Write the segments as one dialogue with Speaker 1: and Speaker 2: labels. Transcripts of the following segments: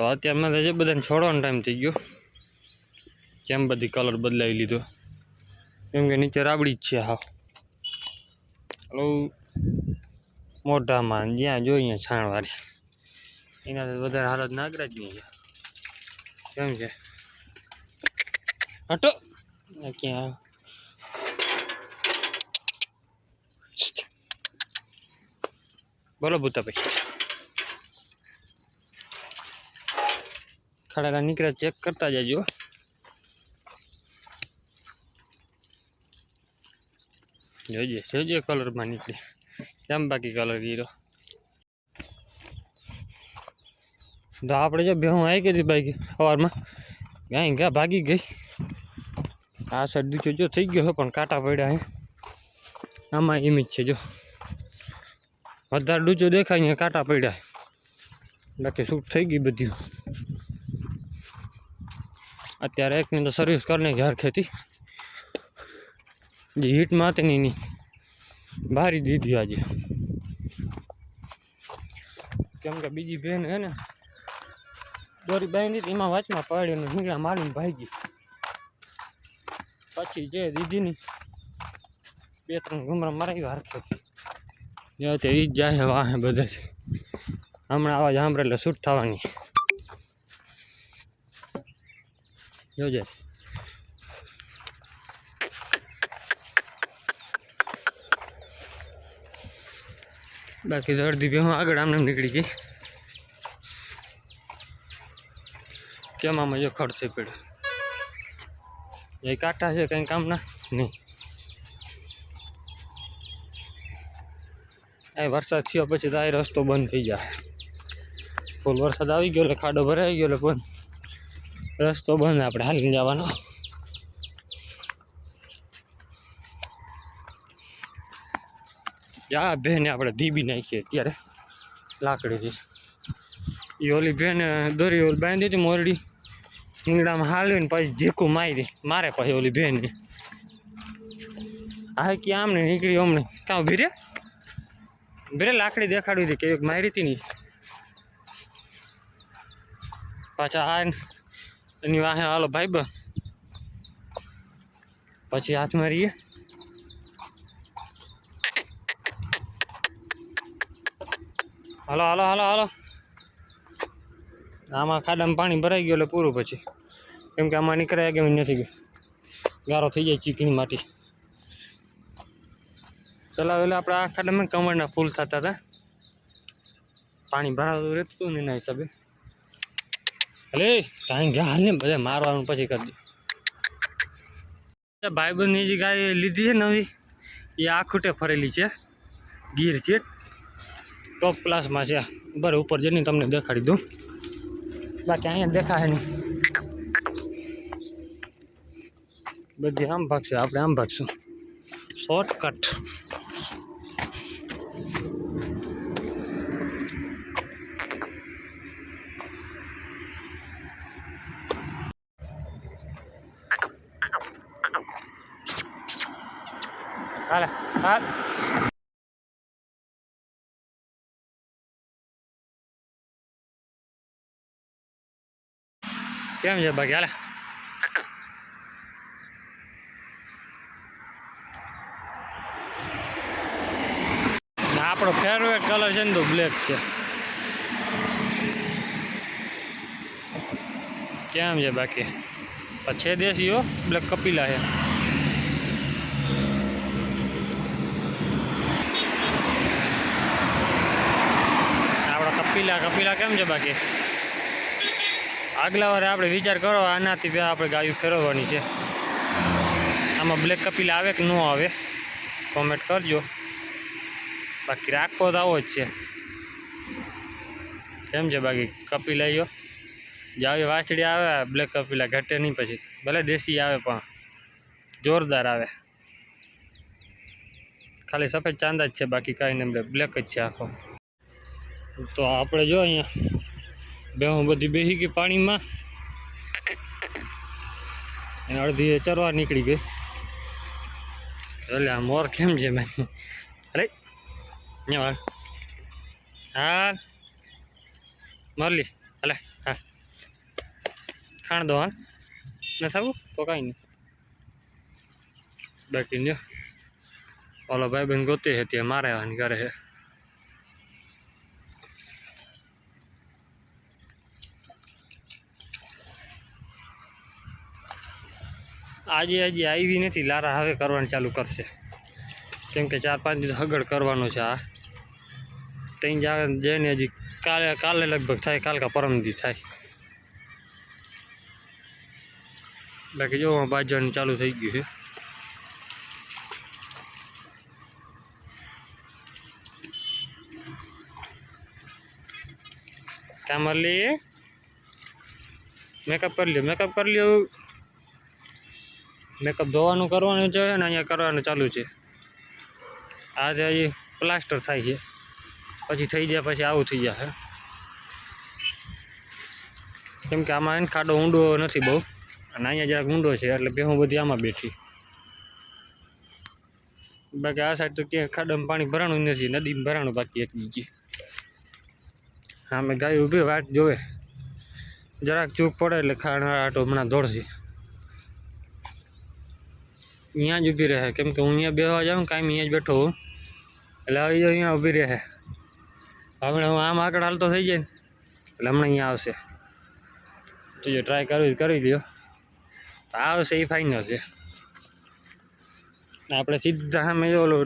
Speaker 1: તો અત્યારમાં તો જે બધાને છોડવાનો ટાઈમ થઈ ગયો. કેમ બધી કલર બદલાવી લીધો? કેમ કે નીચે રાબડી જ છે હા હલો. મોઢામાં જ્યાં જોઈએ છાણવાળી એનાથી વધારે હાલત જ નહીં કેમ છે હટો. ક્યાં બોલો ભૂતાભાઈ. ખડાલા નીકળ્યા ચેક કરતા જજો. જોજે જોજે કલરમાં નીકળે. કેમ બાકી કલર ગીરો તો આપણે જો બેહું આવી ગઈ હતી બાઈક સવારમાં. ગાય ગા ભાગી ગઈ. આ સાઈડ દીચો જો થઈ ગયો છે, પણ કાંટા પડ્યા હે આમાં એમ જ છે, જો. વધારે ડૂચો દેખાય અહીંયા કાંટા પડ્યા બાકી શૂટ થઈ ગઈ બધી. અત્યારે એકની તો સર્વિસ કરીને ઘેર ખેતી. જે હીટમાં હતી એની. ભારી દીધી આજે. કેમ કે બીજી બેન હે ને, દોરી બાંધી હતી, એમાં વાંચમાં પડ્યો ને મારીને ભાગી. પછી જે દીધીની બે ત્રણ ગુમરા મારી હરખેથી જે તે ઈ જ જાય, વાહે બધે હમણાં આવા સાંભળે એટલે શૂટ થવાની. જોજે બાકી તો અડધી બેહું આગળ આમને એમ નીકળી ગઈ કેમ આમાં જો ખડશે પડ્યો એ કાંટા છે કંઈ કામના નહીં આ વરસાદ થયો પછી તો આ રસ્તો બંધ થઈ જાય ફૂલ વરસાદ આવી ગયો એટલે ખાડો ભરાઈ ગયો એટલે બંધ રસ્તો બંધ, આપણે હાલીને જવાનો. આ બેને આપણે ધીબી નાખીએ અત્યારે, લાકડીથી. એ ઓલી બેન દોરી ઓલી બાંધી હતી મોરડી હિંગડામાં હાલવીને પછી ઝીકું મારી, મારે પછી ઓલી બેન. આ કે આમને નીકળી અમને કાં ભીરે ભીરે લાકડી દેખાડવી હતી કે મારી હતી નહીં પાછા આ એની વાહે હાલો ભાઈ પછી હાથ મારીએ હાલો હાલો હાલો હાલો. આમાં ખાડામાં પાણી ભરાઈ ગયું એટલે પૂરું પછી. કેમ કે આમાં નીકળ્યા કે નથી ગયું. ગારો થઈ જાય ચીકણી માટી. પેલા વેલા આપણે આ ખાડામાં કમળના ફૂલ થતા હતા. પાણી ભરાતું રહેતું ને એના હિસાબે. અલે કાંઈ ગયા હાલ ને બધા મારવાનું પછી કરી દે. ભાઈબંધની જે ગાય લીધી છે નવી, એ આખુટે ફરેલી છે. ગીર છે. ટોપ ક્લાસમાં છે. બરાબર, ઉપર જઈને તમને દેખાડી દઉં. બાકી અહીંયા દેખાય નહીં. બધી આમ ભાગશે, આપણે આમ ભાગશું. શોર્ટકટ હાલે હાલ કેમ છે બાકી હાલે આપણો ફેવરેટ કલર છે ને તો બ્લેક છે કેમ છે બાકી પછી દેશીઓ બ્લેક કપિલા છે આપણા કપિલા કપિલા કેમ છે બાકી? આગલા વારે આપણે વિચાર કરો, આનાથી બે આપણે ગાયું ફેરવવાની છે. આમાં બ્લેક કપિલા આવે કે ન આવે કોમેન્ટ કરજો. બાકી રાખો તો આવો જ છે. કેમ છે બાકી કપિલા યો જે આવી વાછડી આવે બ્લેક કપિલા ઘટે નહીં પછી. ભલે દેશી આવે પણ. જોરદાર આવે. ખાલી સફેદ ચાંદા જ છે, બાકી કાંઈ નહીં, બ્લેક જ છે આખો. તો આપણે જો અહીંયા બેહું બધી બેસી ગઈ પાણીમાં. એને અડધી ચરવા નીકળી ગઈ. એટલે આ મોર કેમ છે મેં અરે, અહીંયા હાલ. મરલી હલે, હા. ખાણ દો, હાલ. સાબુ થવું તો કાંઈ નહીં. બાકી જો ઓલો ભાઈ બેન ગોતે હતી, મારે આવવાની કરે છે આજે હજી આવી નથી, લારા હવે કરવાનું ચાલુ કરશે. કેમ કે ચાર પાંચ દિવસ હગડ કરવાનો છે આ. ત્યાં જા જઈને હજી કાલે કાલે લગભગ થાય, કાલ કા પરમદી થાય. બાકી જો બાજવાનું ચાલુ થઈ ગયું છે. કામરલી મેકઅપ કરી લ્યો મેકઅપ કરી લ્યો. મેકઅપ ધોવાનું કરવાનું છે અને અહીંયા કરવાનું ચાલુ છે. આજે હજી પ્લાસ્ટર થાય છે. પછી થઈ જાય, પછી આવું થઈ જશે કેમ કે આમાં એને ખાડો ઊંડો નથી બહુ. અને અહીંયા જરાક ઊંડો છે, એટલે ભેહું બધી આમાં બેઠી. બાકી આ સાઈડ તો ક્યાંય ખાડામાં પાણી ભરાણું નથી, નદીમાં ભરાણું બાકી એક બીજી. હા, મેં ગાય ઊભી વાટ જોવે. જરાક ચૂક પડે એટલે ખાડા આટો હમણાં દોડશે અહીંયા જ ઊભી રહે. કેમ કે હું અહીંયા બેસવા જાઉં કાંઈ અહીંયા જ બેઠો એટલે હવે અહીંયા ઊભી રહે. હમણાં હું આમ આગળ હાલતો થઈ જાય ને, એટલે હમણાં અહીંયા આવશે. જો ટ્રાય કરવી કરી તો આવશે એ ફાઇનલ છે. આપણે સીધા સામે જો ઓલો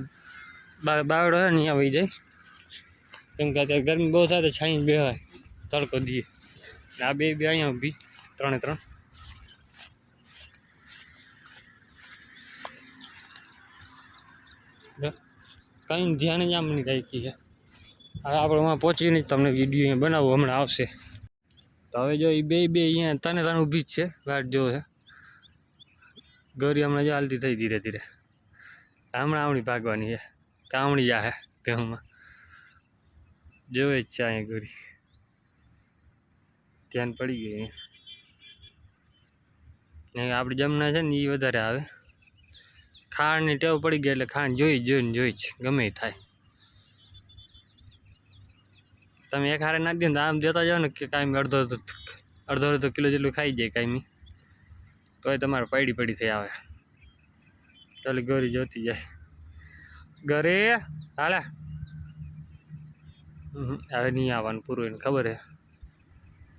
Speaker 1: બાવડો હોય ને અહીંયા વહી જાય. કેમ કે અત્યારે ગરમી બહુ થાય તો છાંઈ બે હોય તડકો દઈએ. આ બે બે અહીંયા ઊભી ત્રણે ત્રણ જો, કંઈ ધ્યાન જ આમ નહીં રાખી છે. હવે આપણે ત્યાં પહોંચીને નહીં તમને વીડિયો અહીંયા બનાવવું હમણાં આવશે. તો હવે જો એ બે બે અહીંયા તને તને ઊભી જ છે વાટ જો છે. ગરી હમણાં જો હાલતી થઈ ધીરે ધીરે. હમણાં આવણી ભાગવાની છે કામણી જાહે ભેહુમાં જોવે જ છે અહીંયા ગરી. ધ્યાન પડી ગયું અહીંયા. આપણી જમના છે ને એ વધારે આવે. ખાંડની ટેવ પડી ગઈ એટલે ખાંડ જોઈ, જોઈને જોઈ જ. ગમે થાય. તમે એક હારે નાખી દો ને આમ જતા જાઓ ને કે કાંઈ અડધો અડધો અડધો કિલો જેટલું ખાઈ જાય કાંઈ તોય તમારે પડી પડી થઈ આવે. ચાલી ગોરી જોતી જાય. ઘરે હાલે. હવે નહીં આવવાનું પૂરું એને ખબર હે.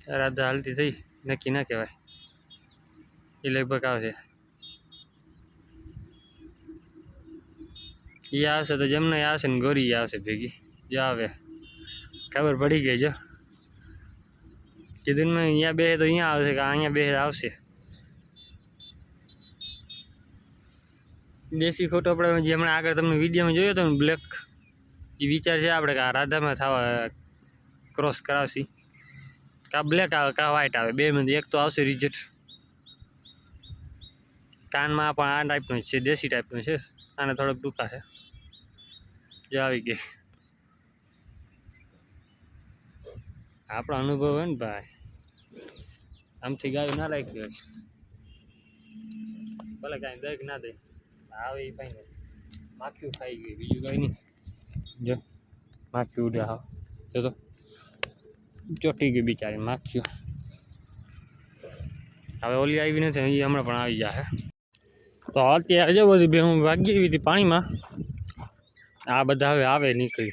Speaker 1: રાધા હાલતી થઈ. નક્કી ના કહેવાય. એ લગભગ આવશે. એ આવશે તો જમને આવશે ને ગોરી આવશે ભેગી. જો આવે. ખબર પડી ગઈ જો. કીધું મેં અહીંયા બે તો અહીંયા આવશે કે અહીંયા બે આવશે. દેશી ખોટો આપણે જે હમણાં આગળ તમને વિડીયોમાં જોયો હતો ને બ્લેક એ વિચાર છે આપણે કે આ રાધામાં થવા ક્રોસ કરાવશી. કા બ્લેક આવે, કા વ્હાઇટ આવે. બે માંથી એક તો આવશે રિઝલ્ટ કાનમાં પણ આ ટાઈપનો છે, દેશી ટાઈપનો છે. આને થોડોક ટૂંકા છે. જે આવી ગઈ. આપણો અનુભવ હોય ને ભાઈ. આમથી ગાયું ના રાખી હોય. ભલે કાંઈ દરેક ના દે. આવે એ નહીં માખ્યું ખાઈ ગઈ. બીજું કાંઈ નહીં. જો માખ્યું ઉડે હા. જો તો. ચોટી ગઈ બિચારી માખ્યું હવે ઓલી આવી નથી, હજી હમણાં પણ આવી જશે તો અત્યારે જો બધી બે હું વાગી એવી હતી પાણીમાં. આ બધા હવે આવે નીકળી.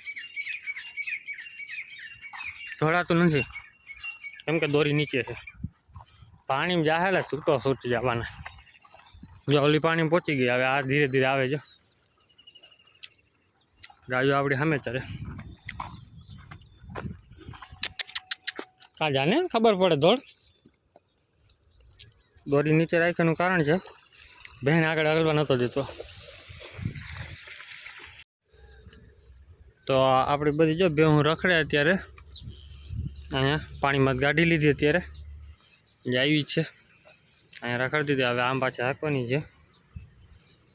Speaker 1: ઢોળાતું નથી. કેમ કે દોરી નીચે છે. પાણીમાં જાહે એટલે છૂટો છૂટી જવાના. જો ઓલી પાણી પહોંચી ગઈ, હવે આ ધીરે ધીરે આવે છે ગાયો આપણી સામે ચડે. કાં જાને ખબર પડે દોડ? દોરી નીચે રાખવાનું કારણ છે. બહેન આગળ આગળવા નહોતો દેતો. તો આપણી બધી જો બે હું રખડે અત્યારે. અહીંયા પાણીમાં ગાડી લીધી અત્યારે. જે આવી છે. અહીંયા રખડતી હતી, હવે આમ પાછી હાંકવાની છે.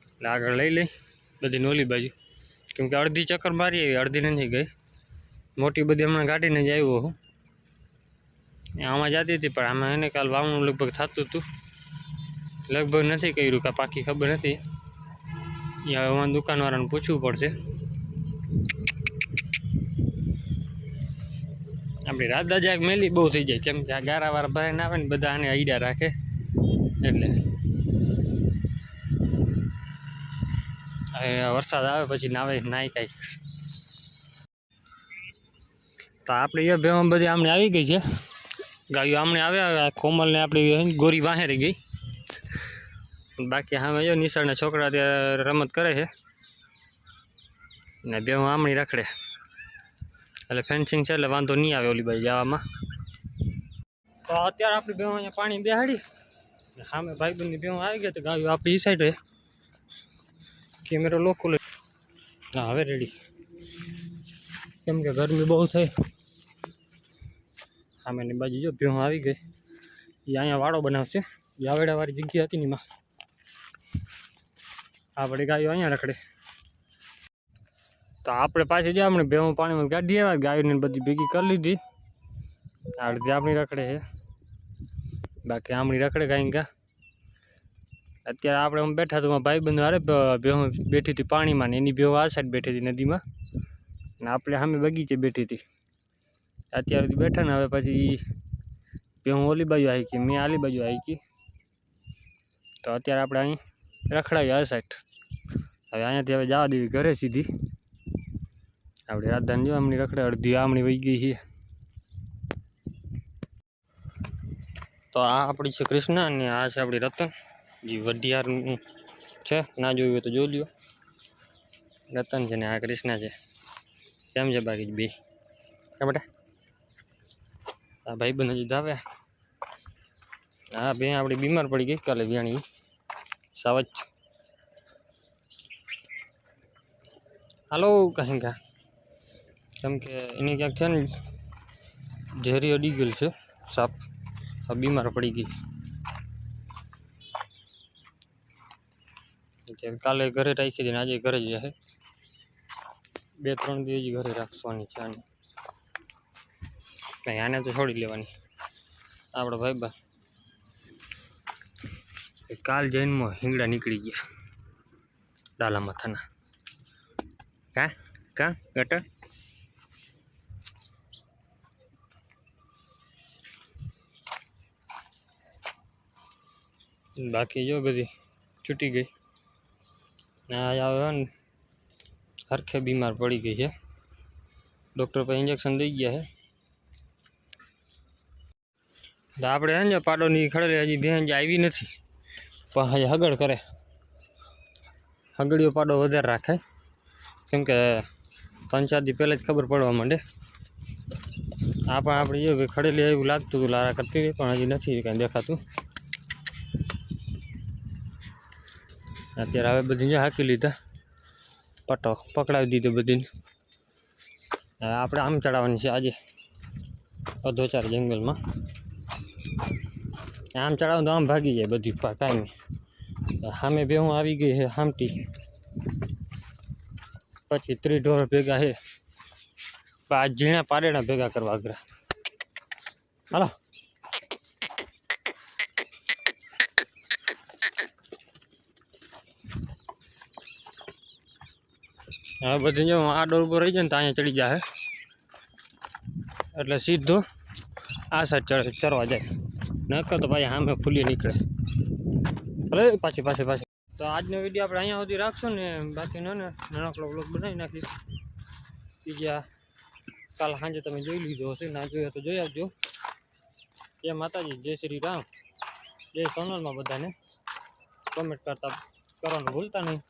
Speaker 1: એટલે આગળ લઈ લઈ, બધી નોલી બાજુ. કેમકે અડધી ચક્કર મારી આવી અડધી નથી ગઈ. મોટી બધી હમણાં ગાડીને જ આવ્યો હું. આમાં જતી હતી, પણ આમાં એને કાલ વાવણું લગભગ થતું હતું. લગભગ નથી કર્યું કાં પાકી ખબર નથી. એ હવે દુકાનવાળાને પૂછવું પડશે. આપણી રાધા જાગ મેલી બહુ થઈ જાય. કેમ કે આ ગારા વાળા ભરાઈને આવે ને બધા આને આઈડા રાખે. એટલે. વરસાદ આવે પછી નાવે નાહી કાંઈ. તો આપણે એ ભેવા બધી આમને આવી ગઈ છે. ગાયો આમને આવ્યા કોમલને આપણી ગોરી વાહેરી ગઈ. બાકી સામે જો નિશાળના છોકરા અત્યારે રમત કરે છે. ને બે આમણી રખડે. એટલે ફેન્સિંગ છે એટલે વાંધો નહીં આવે ઓલી બાજુ જવામાં. તો અત્યારે આપણી બેહો અહીંયા પાણી બેહાડી. સામે ભાઈબંધની બેહો આવી ગયા તો ગાયું આપણી એ. સાઈડ કેમેરો લોકો લે હા, હવે રેડી કેમ કે ગરમી બહુ થઈ. સામેની બાજુ જો ભેહું આવી ગઈ. એ અહીંયા વાડો બનાવશે. જાવેડાવાળી જગ્યા હતી ને એમાં. આપણે ગાયો અહીંયા રખડે. તો આપણે પાછી જ્યાં આપણે ભેવું પાણીમાં કાઢી આવ્યા ગાયોને બધી ભેગી કરી લીધી. અડધી આપણી રખડે છે. બાકી આમણી રખડે કાંઈ કા અત્યારે આપણે આમ બેઠા તો ભાઈ બંધ અરે ભેહું બેઠી હતી પાણીમાં ને એની ભેહું આ સાઈડ બેઠી હતી નદીમાં. ને આપણે સામે બગીચે બેઠી હતી. અત્યારે બેઠા ને, હવે પછી ભેહું ઓલી બાજુ આવી ગઈ મેં આલી બાજુ આવી ગઈ તો અત્યારે આપણે અહીં રખડાવી આ સાઈડ. હવે અહીંયાથી હવે જવા દેવી ઘરે સીધી. આપણે રાજધાની જો આમની રખડે, અડધી આમણી વહી ગઈ છે. તો આ આપણી છે કૃષ્ણ અને આ છે આપણી રતન. જે વઢિયારનું છે, ના જોયું હોય તો જોઈ લ્યો. રતન છે ને આ કૃષ્ણ છે. કેમ છે બાકી બે? કે બેટા. આ ભાઈ બંધ હજી ધાવે. હા, બે આપણી બીમાર પડી ગઈ કાલે વ્યાણી. સાવચ હાલો કહી કેમ કે એની ક્યાંક છે ને ઝેરી અડી ગયેલ છે, સાપ. આ બીમાર પડી ગઈ. કાલે ઘરે રાખી દઈને આજે ઘરે જ રહે. બે, ત્રણ દિવસ ઘરે રાખવાની છે આને. નહીં આને તો છોડી લેવાની. આપણા ભાઈ બા. કાલ જૈનમાં હિંગડા નીકળી ગયા. ડાલા માથાના કા? કા? ગટર? બાકી જો બધી છૂટી ગઈ. આ આવે ને. હરખે બીમાર પડી ગઈ છે. ડૉક્ટર પાસે ઇન્જેક્શન દઈ ગયા છે. આપણે હે ને પાડોની ખડેલી હજી બેન જે આવી નથી. પણ હજી હગડ કરે. હગડીઓ પાડો વધારે રાખે. કેમ કે ત્રણ ચાર દી પહેલાં જ ખબર પડવા માંડે. આ પણ આપણે જો ખડેલી એવું લાગતું હતું, લારા કરતી પણ હજી નથી, કાંઈ દેખાતું. અત્યારે હવે બધી હાંકી લીધા. પટો પકડાવી દીધો બધીને. હવે આપણે આમ ચડાવવાની છે આજે. અધો ચાર જંગલમાં. આમ ચડાવું તો આમ ભાગી જાય બધી કાંઈ સામે બે હું આવી ગઈ છે હામટી. પછી ત્રી ઢોર ભેગા છે. આ ઝીણા પારેણા ભેગા કરવા અઘરા હાલો. હવે બધી જો આ ડોર ઉપર રહી જાય ને તો અહીંયા ચડી જાય એટલે સીધો આ સાઈડ ચડે ચરવા જાય. નકર તો ભાઈ સામે ફૂલી નીકળે. ભલે, પાછી પાછી પાછી. તો આજનો વીડિયો આપણે અહીંયા સુધી રાખશું ને બાકીનો ને નાનકડો બ્લોગ બનાવી નાખીશ. બીજા કાલ સાંજે તમે જોઈ લીધો હશે, ના જોયો તો જોઈ આવજો. જય માતાજી, જય શ્રી રામ. જય સોનલમાં બધાને. કોમેન્ટ કરતા કરવાનું ભૂલતા નહીં.